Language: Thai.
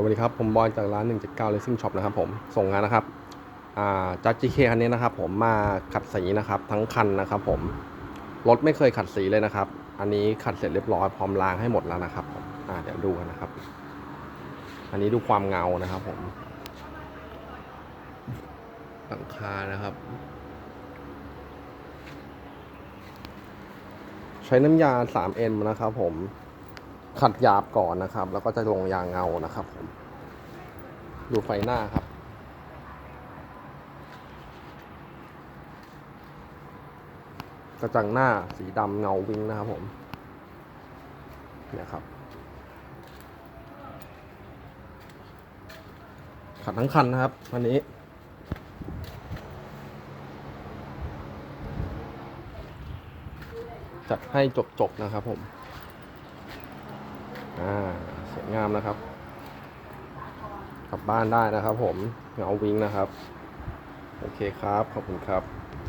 สวัสดีครับ ผมบอยจากร้าน 179 Racing Shop นะครับผมส่งงานนะครับอ่าจัด GK คันนี้นะครับ ผมมาขัดสีนะครับทั้งคันนะครับ ผมรถไม่เคยขัดสีเลยนะครับ อันนี้ขัดเสร็จเรียบร้อยพร้อมล้างให้หมดแล้วนะครับผมเดี๋ยวดูกันนะครับ อันนี้ดูความเงานะครับ ผมหลังคานะครับ ใช้น้ำยา 3N นะครับ ผม ขัดหยาบก่อนนะครับ แล้วก็จะลงยางเงานะครับผมดูไฟหน้าครับ กระจังหน้าสีดำเงาวิ่งนะครับผมเนี่ยครับ ขัดทั้งคันนะครับวันนี้จัดให้จบๆนะครับผม อ่าสวยงามนะครับ กลับบ้านได้นะครับผมเงาวิงนะครับ โอเคครับ ขอบคุณครับ